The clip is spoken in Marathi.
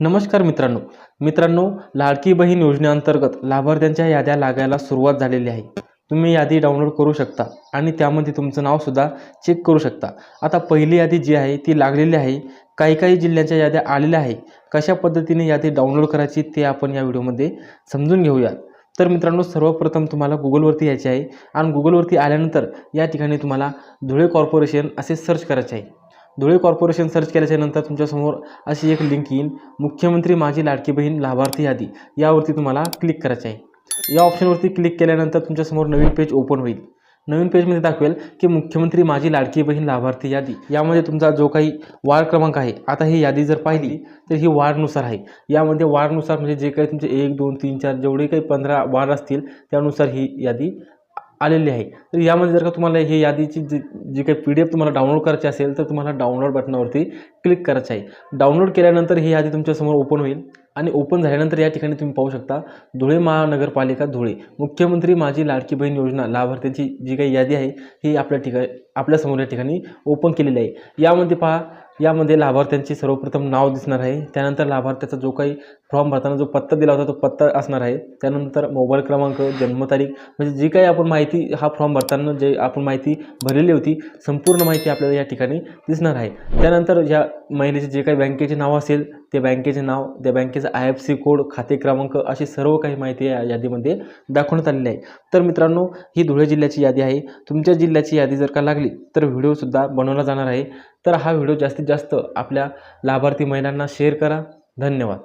नमस्कार मित्रांनो. मित्रांनो लाडकी बहीण योजनेअंतर्गत लाभार्थ्यांच्या याद्या लागायला सुरुवात झालेली आहे. तुम्ही यादी डाउनलोड करू शकता आणि त्यामध्ये तुमचं नावसुद्धा चेक करू शकता. आता पहिली यादी जी आहे ती लागलेली आहे. काही काही जिल्ह्यांच्या याद्या आलेल्या आहे. कशा पद्धतीने यादी डाउनलोड करायची ते आपण या व्हिडिओमध्ये समजून घेऊया. तर मित्रांनो सर्वप्रथम तुम्हाला गुगलवरती यायचे आहे. आणि गुगलवरती आल्यानंतर या ठिकाणी तुम्हाला धुळे कॉर्पोरेशन असे सर्च करायचे आहे. धुळे कॉर्पोरेशन सर्च केल्याच्यानंतर तुमच्यासमोर अशी एक लिंक येईल. मुख्यमंत्री माझी लाडकी बहीण लाभार्थी यादी. यावरती तुम्हाला क्लिक करायचे आहे. या ऑप्शनवरती क्लिक केल्यानंतर तुमच्यासमोर नवीन पेज ओपन होईल. नवीन पेजमध्ये दाखवेल की मुख्यमंत्री माझी लाडकी बहीण लाभार्थी यादी. यामध्ये तुमचा जो काही वार्ड क्रमांक आहे आता ही यादी जर पाहिली तर ही वार्डनुसार आहे. यामध्ये वार्डनुसार म्हणजे जे काही तुमचे एक दोन तीन चार जेवढे काही पंधरा वार्ड असतील त्यानुसार ही यादी आलेली आहे. तर यामध्ये जर का तुम्हाला हे यादीची जी जी काही पी डी एफ तुम्हाला डाउनलोड करायची असेल तर तुम्हाला डाउनलोड बटनावरती क्लिक करायचं आहे. डाउनलोड केल्यानंतर ही यादी तुमच्यासमोर ओपन होईल आणि ओपन झाल्यानंतर या ठिकाणी तुम्ही पाहू शकता धुळे महानगरपालिका धुळे. मुख्यमंत्री माझी लाडकी बहीण योजना लाभार्थ्यांची जी काही यादी आहे ही आपल्या ठिकाणी आपल्यासमोर या ठिकाणी ओपन केलेली आहे. यामध्ये पहा यामध्ये लाभार्थ्यांचे सर्वप्रथम नाव दिसणार आहे. त्यानंतर लाभार्थ्याचा जो काही फॉर्म भरताना जो पत्ता दिला होता तो पत्ता असणार आहे. त्यानंतर मोबाईल क्रमांक जन्मतारीख म्हणजे जी काही आपण माहिती हा फॉर्म भरताना जे आपण माहिती भरलेली होती संपूर्ण माहिती आपल्याला या ठिकाणी दिसणार आहे. त्यानंतर या महिलेचे जे काही बँकेचे नाव असेल ते बँकेचे नाव त्या बँकेचा आय एफ सी कोड खाते क्रमांक अशी सर्व काही माहिती या यादीमध्ये दाखवण्यात आलेली आहे. तर मित्रांनो ही धुळे जिल्ह्याची यादी आहे. तुमच्या जिल्ह्याची यादी जर का लागली तर व्हिडिओसुद्धा बनवला जाणार आहे. तर हा व्हिडिओ जास्तीत जास्त आपल्या लाभार्थी महिलांना शेअर करा. धन्यवाद.